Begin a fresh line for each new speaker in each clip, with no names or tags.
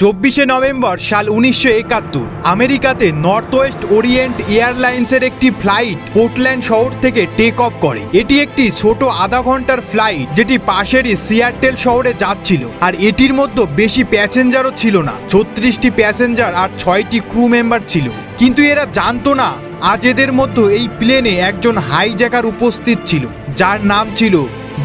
চব্বিশে নভেম্বর সাল উনিশশো একাত্তর। আমেরিকাতে নর্থ ওয়েস্ট ওরিয়েন্ট এয়ারলাইন্সের একটি ফ্লাইট পোর্টল্যান্ড শহর থেকে টেক অফ করে। এটি একটি ছোট আধা ঘণ্টার ফ্লাইট যেটি পাশেরই সিয়াটেল শহরে যাচ্ছিল। আর এটির মধ্যে বেশি প্যাসেঞ্জারও ছিল না। ছত্রিশটি প্যাসেঞ্জার আর ছয়টি ক্রু মেম্বার ছিল। কিন্তু এরা জানতো না, আজ এদের মধ্যে এই প্লেনে একজন হাইজ্যাকার উপস্থিত ছিল, যার নাম ছিল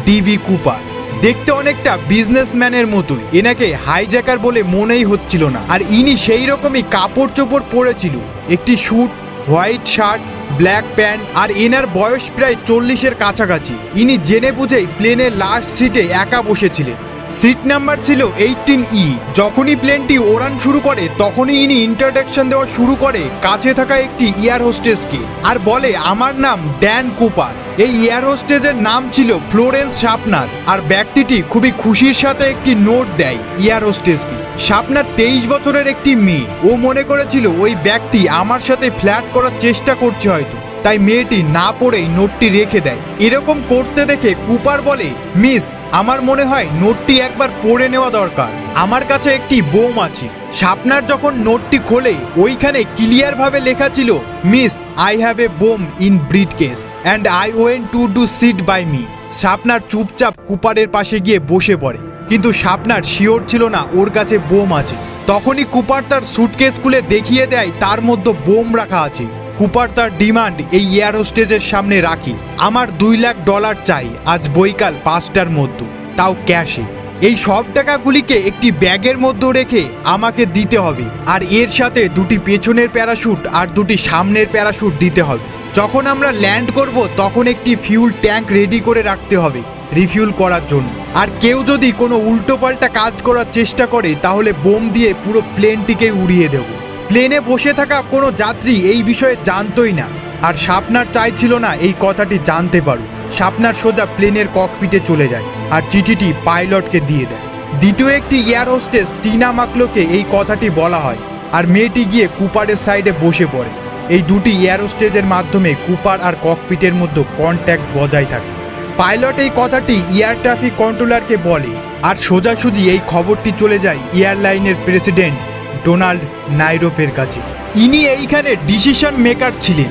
ডিভি কুপার। দেখতে অনেকটা বিজনেসম্যানের মতোই। এনাকে হাইজ্যাকার বলে মনেই হচ্ছিল না। আর ইনি সেই রকমই কাপড় চোপড় পরেছিল। একটি suit white shirt black pant আর এনার বয়স প্রায় চল্লিশের কাছাকাছি। ইনি জেনে বুঝেই প্লেনের লাস্ট সিটে একা বসেছিলেন। সিট নাম্বার ছিল এইটিন ই যখনই প্লেনটি ওড়ান শুরু করে, তখনই ইনি ইন্ট্রোডাকশন দেওয়া শুরু করে কাছে থাকা একটি এয়ার হোস্টেসকে আর বলে, আমার নাম ড্যান কুপার। এই এয়ার হোস্টেজের নাম ছিল ফ্লোরেন্স শাপনার আর ব্যক্তিটি খুবই খুশির সাথে একটি নোট দেয় এয়ার হোস্টেসকে শাপনার তেইশ বছরের একটি মেয়ে। ও মনে করেছিল, ওই ব্যক্তি আমার সাথে ফ্ল্যাট করার চেষ্টা করছে হয়তো। তাই মেয়েটি না পড়েই নোটটি রেখে দেয়। এরকম করতে দেখে কুপার বলে, মিস, আমার মনে হয় নোটটি একবার পড়ে নেওয়া দরকার। আমার কাছে একটি বোম আছে। শাপনার যখন নোটটি খোলে, ওইখানে ক্লিয়ার ভাবে লেখা ছিল, miss I have a bomb in briefcase and I want to do sit by me শাপনার চুপচাপ কুপারের পাশে গিয়ে বসে পড়ে। কিন্তু শাপনার শিওর ছিল না ওর কাছে বোম আছে। তখনই কুপার তার সুটকেস খুলে দেখিয়ে দেয়, তার মধ্যে বোম রাখা আছে। কুপার তার ডিমান্ড এই এয়ার হোস্টেজের সামনে রাখি। আমার দুই লাখ ডলার চাই, আজ বৈকাল পাঁচটার মধ্যে। তাও ক্যাশে। এই সব টাকাগুলিকে একটি ব্যাগের মধ্যে রেখে আমাকে দিতে হবে, আর এর সাথে দুটি পেছনের প্যারাশুট আর দুটি সামনের প্যারাশুট দিতে হবে। যখন আমরা ল্যান্ড করব, তখন একটি ফিউল ট্যাঙ্ক রেডি করে রাখতে হবে, রিফিউল করার জন্য। আর কেউ যদি কোনো উল্টোপাল্টা কাজ করার চেষ্টা করে, তাহলে বোম দিয়ে পুরো প্লেনটিকে উড়িয়ে দেবো। প্লেনে বসে থাকা কোনো যাত্রী এই বিষয়ে জানতোই না। আর শাপনার চাইছিল না এই কথাটি জানতে পারুক। শাপনার সোজা প্লেনের ককপিটে চলে যায় আর চিঠিটি পাইলটকে দিয়ে দেয়। দ্বিতীয় একটি এয়ার হোস্টেস টিনা মাকলোকে এই কথাটি বলা হয় আর মেয়েটি গিয়ে কুপারের সাইডে বসে পড়ে। এই দুটি এয়ার হোস্টেজের মাধ্যমে কুপার আর ককপিটের মধ্যে কন্ট্যাক্ট বজায় থাকে। পাইলট এই কথাটি এয়ার ট্রাফিক কন্ট্রোলারকে বলে আর সোজাসুজি এই খবরটি চলে যায় এয়ারলাইনের প্রেসিডেন্ট ডোনাল্ড নাইরোফের কাছে। ইনি এইখানে ডিসিশন মেকার ছিলেন,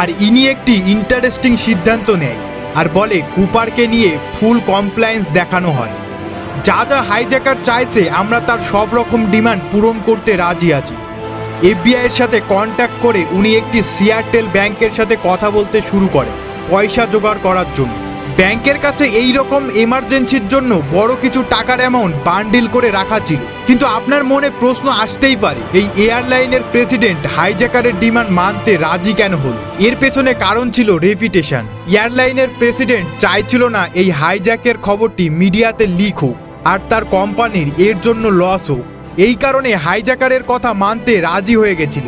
আর ইনি একটি ইন্টারেস্টিং সিদ্ধান্ত নেয়, আর বলে কুপারকে নিয়ে ফুল কমপ্লায়েন্স দেখানো হয়। যা যা হাইজ্যাকার চাইছে, আমরা তার সব রকম ডিমান্ড পূরণ করতে রাজি আছি। এফবিআই এর সাথে কন্ট্যাক্ট করে উনি একটি সিয়ারটেল ব্যাংকের সাথে কথা বলতে শুরু করে, পয়সা জোগাড় করার জন্য। ব্যাংকের কাছে এই রকম এমার্জেন্সির জন্য বড় কিছু টাকার অ্যামাউন্ট বান্ডিল করে রাখা ছিল। কিন্তু আপনার মনে প্রশ্ন আসতেই পারে, এই এয়ারলাইনের প্রেসিডেন্ট হাইজ্যাকারের ডিমান্ড মানতে রাজি কেন হলো? এর পেছনে কারণ ছিল রেপিটেশন এয়ারলাইনের প্রেসিডেন্ট চাইছিল না এই হাইজ্যাকের খবরটি মিডিয়াতে লিক হোক, আর তার কোম্পানির এর জন্য লস হোক। এই কারণে হাইজ্যাকারের কথা মানতে রাজি হয়ে গেছিল।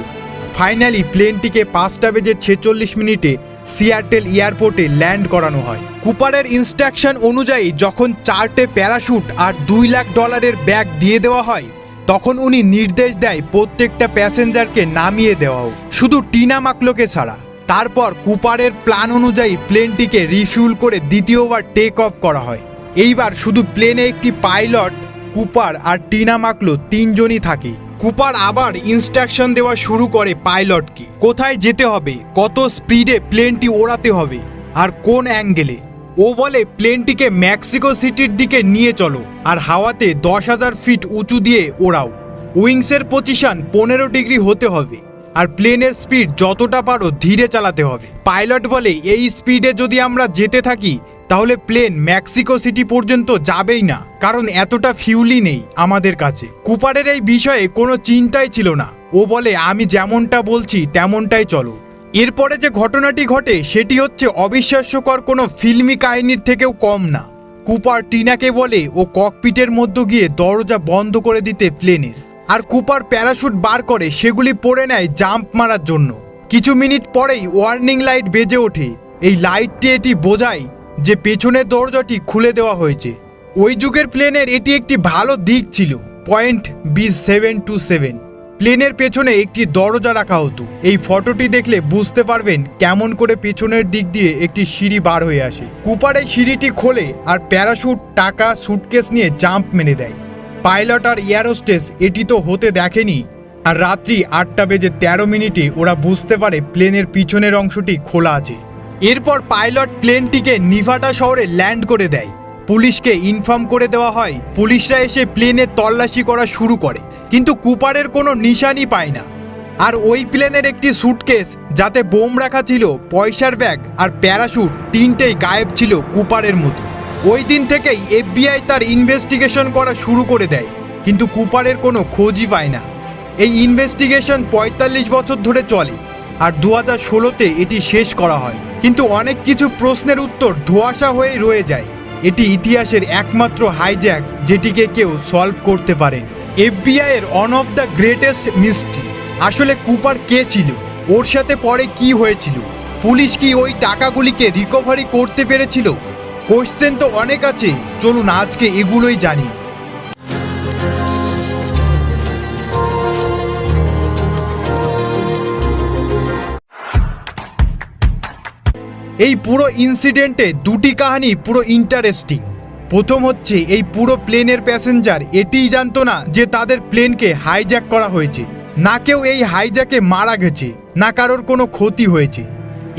ফাইনালি প্লেনটিকে পাঁচটা বেজে ছেচল্লিশ মিনিটে সিয়াটেল এয়ারপোর্টে ল্যান্ড করানো হয়। কুপারের ইনস্ট্রাকশন অনুযায়ী, যখন চারটে প্যারাশুট আর দুই লাখ ডলারের ব্যাগ দিয়ে দেওয়া হয়, তখন উনি নির্দেশ দেয় প্রত্যেকটা প্যাসেঞ্জারকে নামিয়ে দেওয়াও। শুধু টিনা মাকলোকে ছাড়া। তারপর কুপারের প্ল্যান অনুযায়ী প্লেনটিকে রিফিউল করে দ্বিতীয়বার টেক অফ করা হয়। এইবার শুধু প্লেনে একটি পাইলট, কুপার আর টিনা মাকলো তিনজনই থাকে। কুপার আবার ইনস্ট্রাকশন দেওয়া শুরু করে পাইলটকে। কোথায় যেতে হবে? কত স্পিডে প্লেনটি ওড়াতে হবে? আর কোন অ্যাঙ্গেলে ও বলে প্লেনটিকে মেক্সিকো সিটির দিকে নিয়ে চলো আর হাওয়াতে দশ হাজার ফিট উঁচু দিয়ে ওড়াও। উইংসের পজিশন পনেরো ডিগ্রি হতে হবে আর প্লেনের স্পিড যতটা পারো ধীরে চালাতে হবে। পাইলট বলে, এই স্পিডে যদি আমরা যেতে থাকি তাহলে প্লেন মেক্সিকো সিটি পর্যন্ত যাবেই না, কারণ এতটা ফিউলই নেই আমাদের কাছে। কুপারের এই বিষয়ে কোনো চিন্তাই ছিল না। ও বলে, আমি যেমনটা বলছি, তেমনটাই চলো। এরপরে যে ঘটনাটি ঘটে, সেটি হচ্ছে অবিশ্বাস্যকর কোনো ফিল্মি কাহিনীর থেকেও কম না। কুপার টিনাকে বলে, ও ককপিটের মধ্যে গিয়ে দরজা বন্ধ করে দিতে প্লেনের। আর কুপার প্যারাশুট বার করে, সেগুলি পড়ে নেয় জাম্প মারার জন্য। কিছু মিনিট পরেই ওয়ার্নিং লাইট বেজে ওঠে। এই লাইটটি এটি বোঝায় যে পেছনের দরজাটি খুলে দেওয়া হয়েছে। ওই যুগের প্লেনের এটি একটি ভালো দিক ছিল, point B seven two seven. প্লেনের পেছনে একটি দরজা রাখা হতো। এই ফটোটি দেখলে বুঝতে পারবেন কেমন করে পেছনের দিক দিয়ে একটি সিঁড়ি বার হয়ে আসে। কুপারে সিঁড়িটি খোলে আর প্যারাশুট, টাকা, সুটকেস নিয়ে জাম্প মেনে দেয়। পাইলট আর এয়ারোস্টেস এটি তো হতে দেখেনি। আর রাত্রি আটটা বেজে তেরো মিনিটে ওরা বুঝতে পারে প্লেনের পিছনের অংশটি খোলা আছে। এরপর পাইলট প্লেনটিকে নিভাটা শহরে ল্যান্ড করে দেয়। পুলিশকে ইনফর্ম করে দেওয়া হয়, পুলিশরা এসে প্লেনে তল্লাশি করা শুরু করে, কিন্তু কুপারের কোনো নিশানই পায় না। আর ওই প্লেনের একটি স্যুটকেস যাতে বোম রাখা ছিল, পয়সার ব্যাগ আর প্যারাশুট তিনটেই গায়েব ছিল কুপারের মতো। ওই দিন থেকেই এফবিআই তার ইনভেস্টিগেশন করা শুরু করে দেয়, কিন্তু কুপারের কোনো খোঁজই পায় না। এই ইনভেস্টিগেশন পঁয়তাল্লিশ বছর ধরে চলে, আর দু হাজার ষোলোতে এটি শেষ করা হয়। কিন্তু অনেক কিছু প্রশ্নের উত্তর ধোঁয়াশা হয়ে রয়ে যায়। এটি ইতিহাসের একমাত্র হাইজ্যাক যেটিকে কেউ সলভ করতে পারেনি। এফবিআই এর one of the greatest mystery আসলে কুপার কে ছিল? ওর সাথে পরে কি হয়েছিল? পুলিশ কি ওই টাকাগুলিকে রিকভারি করতে পেরেছিল? কোশ্চেন তো অনেক আছে। চলুন আজকে এগুলোই জানি। এই পুরো ইনসিডেন্টে দুটি কাহিনী, পুরো ইন্টারেস্টিং প্রথম হচ্ছে, এই পুরো প্লেনের প্যাসেঞ্জার এটিই জানতো না যে তাদের প্লেনকে হাইজ্যাক করা হয়েছে। না কেউ এই হাইজ্যাকে মারা গেছে, না কারোর কোনো ক্ষতি হয়েছে।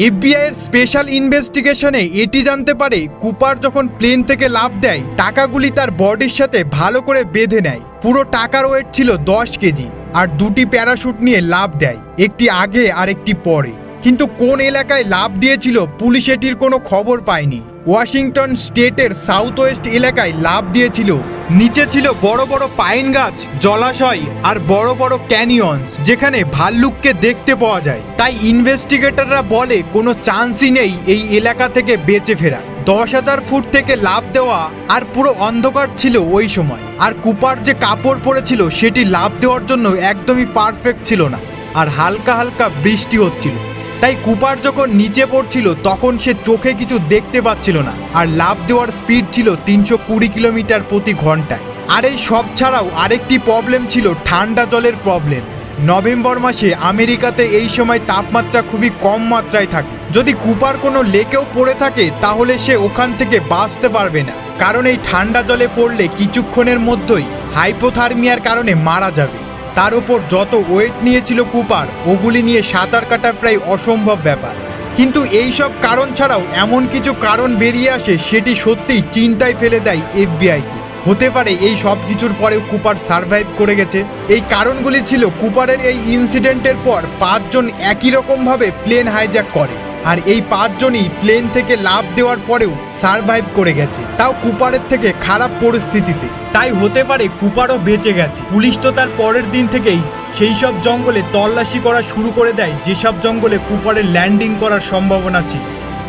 এফবিআই এর স্পেশাল ইনভেস্টিগেশনে এটি জানতে পারে, কুপার যখন প্লেন থেকে লাভ দেয়, টাকাগুলি তার বডির সাথে ভালো করে বেঁধে নেয়। পুরো টাকার ওয়েট ছিল দশ কেজি, আর দুটি প্যারাশুট নিয়ে লাভ দেয়, একটি আগে আর একটি পরে। কিন্তু কোন এলাকায় লাভ দিয়েছিল পুলিশ এটির কোনো খবর পায়নি। ওয়াশিংটন স্টেটের সাউথ ওয়েস্ট এলাকায় লাভ দিয়েছিল। নিচে ছিল বড় বড় পাইন গাছ, জলাশয় আর বড় বড় ক্যানিয়ন্স, যেখানে ভাল্লুককে দেখতে পাওয়া যায়। তাই ইনভেস্টিগেটররা বলে কোনো চান্সই নেই এই এলাকা থেকে বেঁচে ফেরা দশ হাজার ফুট থেকে লাভ দেওয়া আর পুরো অন্ধকার ছিল ওই সময়। আর কুপার যে কাপড় পরেছিল সেটি লাভ দেওয়ার জন্য একদমই পারফেক্ট ছিল না। আর হালকা হালকা বৃষ্টি হচ্ছিল। তাই কুপার যখন নিচে পড়ছিল, তখন সে চোখে কিছু দেখতে পাচ্ছিল না। আর লাভ দেওয়ার স্পিড ছিল তিনশো কুড়ি কিলোমিটার প্রতি ঘন্টায়। আর এই সব ছাড়াও আরেকটি প্রবলেম ছিল ঠান্ডা জলের প্রবলেম নভেম্বর মাসে আমেরিকাতে এই সময় তাপমাত্রা খুবই কম মাত্রায় থাকে। যদি কুপার কোনো লেকেও পড়ে থাকে, তাহলে সে ওখান থেকে বাঁচতে পারবে না। কারণ এই ঠান্ডা জলে পড়লে কিছুক্ষণের মধ্যেই হাইপোথার্মিয়ার কারণে মারা যাবে। তার উপর যত ওয়েট নিয়েছিল কুপার, ওগুলি নিয়ে সাঁতার কাটা প্রায় অসম্ভব ব্যাপার। কিন্তু এই সব কারণ ছাড়াও এমন কিছু কারণ বেরিয়ে আসে সেটি সত্যিই চিন্তায় ফেলে দেয় এফবিআইকে হতে পারে এই সব কিছুর পরেও কুপার সার্ভাইভ করে গেছে। এই কারণগুলি ছিল কুপারের এই ইনসিডেন্টের পর পাঁচজন একই রকমভাবে প্লেন হাইজ্যাক করে। আর এই পাঁচজনই প্লেন থেকে লাভ দেওয়ার পরেও সার্ভাইভ করে গেছে। তাও কুপারের থেকে খারাপ পরিস্থিতিতে। তাই হতে পারে কুপারও বেঁচে গেছে। পুলিশ তো তার পরের দিন থেকেই সেই সব জঙ্গলে তল্লাশি করা শুরু করে দেয়, যেসব জঙ্গলে কুপারের ল্যান্ডিং করার সম্ভাবনা ছিল।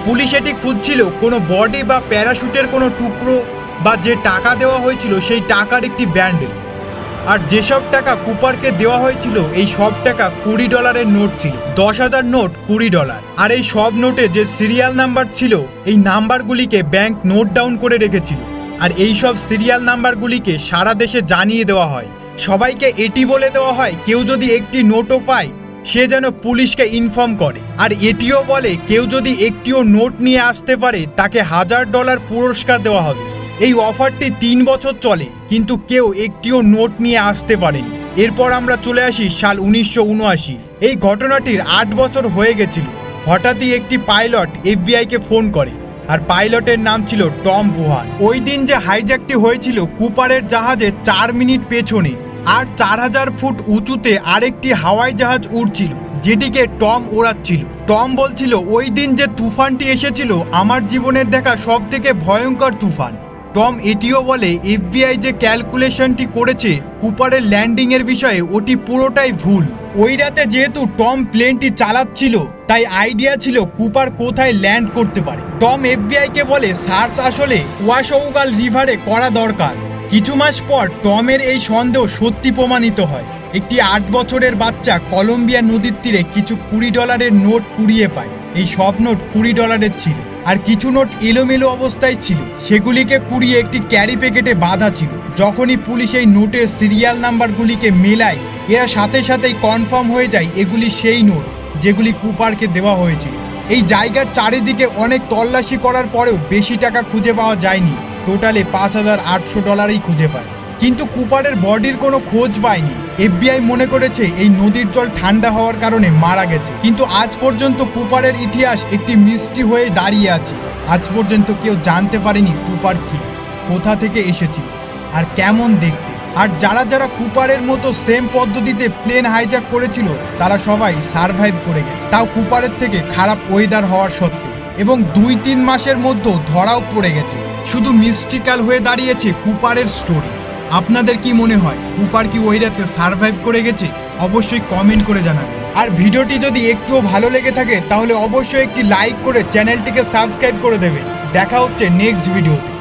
পুলিশ এটি খুঁজছিল কোনো বডি বা প্যারাশুটের কোনো টুকরো বা যে টাকা দেওয়া হয়েছিল সেই টাকার একটি ব্যান্ডেল আর যেসব টাকা কুপারকে দেওয়া হয়েছিল, এই সব টাকা কুড়ি ডলারের নোট ছিল। দশ হাজার নোট কুড়ি ডলার। আর এই সব নোটে যে সিরিয়াল নাম্বার ছিল, এই নাম্বারগুলিকে ব্যাংক নোট ডাউন করে রেখেছিল। আর এই সব সিরিয়াল নাম্বারগুলিকে সারা দেশে জানিয়ে দেওয়া হয়। সবাইকে এটি বলে দেওয়া হয়, কেউ যদি একটি নোটও পায়, সে যেন পুলিশকে ইনফর্ম করে। আর এটিও বলে, কেউ যদি একটিও নোট নিয়ে আসতে পারে, তাকে হাজার ডলার পুরস্কার দেওয়া হবে। এই অফারটি তিন বছর চলে, কিন্তু কেউ একটিও নোট নিয়ে আসতে পারেনি। এরপর আমরা চলে আসি সাল উনিশশো উনআশি। এই ঘটনাটির আট বছর হয়ে গেছিল। হঠাৎই একটি পাইলট এফবিআইকে ফোন করে, আর পাইলটের নাম ছিল টম বুহান ওই দিন যে হাইজ্যাকটি হয়েছিল, কুপারের জাহাজে চার মিনিট পেছনে, আর চার হাজার ফুট উঁচুতে আরেকটি হাওয়াই জাহাজ উড়ছিল, যেটিকে টম ওড়াচ্ছিল। টম বলছিল, ওই দিন যে তুফানটি এসেছিল, আমার জীবনের দেখা সব থেকে ভয়ঙ্কর তুফান। টম এটিও বলে, এফবিআই যে ক্যালকুলেশনটি করেছে, কুপারের ল্যান্ডিং এর বিষয়ে ওটি পুরোটাই ভুল। ওই রাতে যেহেতু টম প্লেনটি চালাচ্ছিল, তাই আইডিয়া ছিল কুপার কোথায় ল্যান্ড করতে পারে। টম এফবিআই কে বলে, সার্চ আসলে ওয়াশৌগাল রিভারে করা দরকার। কিছু মাস পর টমের এই সন্দেহ সত্যি প্রমাণিত হয়। একটি আট বছরের বাচ্চা কলম্বিয়া নদীর তীরে কিছু কুড়ি ডলারের নোট কুড়িয়ে পায়। এই সব নোট কুড়ি ডলারের ছিল। আর কিছু নোট এলোমেলো অবস্থায় ছিল। সেগুলিকে কুড়িয়ে একটি ক্যারি প্যাকেটে বাঁধা ছিল। যখনই পুলিশ এই নোটের সিরিয়াল নাম্বারগুলিকে মেলায়, এরা সাথে সাথেই কনফার্ম হয়ে যায় এগুলি সেই নোট যেগুলি কুপারকে দেওয়া হয়েছিল। এই জায়গার চারিদিকে অনেক তল্লাশি করার পরেও বেশি টাকা খুঁজে পাওয়া যায়নি। টোটালে পাঁচ হাজার আটশো ডলারই খুঁজে পায়। কিন্তু কুপারের বডির কোনো খোঁজ পায়নি। এফবিআই মনে করেছে এই নদীর জল ঠান্ডা হওয়ার কারণে মারা গেছে। কিন্তু আজ পর্যন্ত কুপারের ইতিহাস একটি মিষ্টি হয়ে দাঁড়িয়ে আছে। আজ পর্যন্ত কেউ জানতে পারেনি কুপার কি, কোথা থেকে এসেছিল, আর কেমন দেখতে। আর যারা যারা কুপারের মতো সেম পদ্ধতিতে প্লেন হাইজ্যাক করেছিল, তারা সবাই সারভাইভ করে গেছে। তাও কুপারের থেকে খারাপ ওয়েদার হওয়ার সত্ত্বেও। এবং দুই তিন মাসের মধ্যেও ধরাও পড়ে গেছে। শুধু মিস্টিক্যাল হয়ে দাঁড়িয়েছে কুপারের স্টোরি আপনাদের কি মনে হয়? উপার কি ওই রাতে সারভাইভ করে গেছে? অবশ্যই কমেন্ট করে জানাবেন। আর ভিডিওটি যদি একটুও ভালো লেগে থাকে, তাহলে অবশ্যই একটি লাইক করে চ্যানেলটিকে সাবস্ক্রাইব করে দেবে দেখা হচ্ছে নেক্সট ভিডিওতে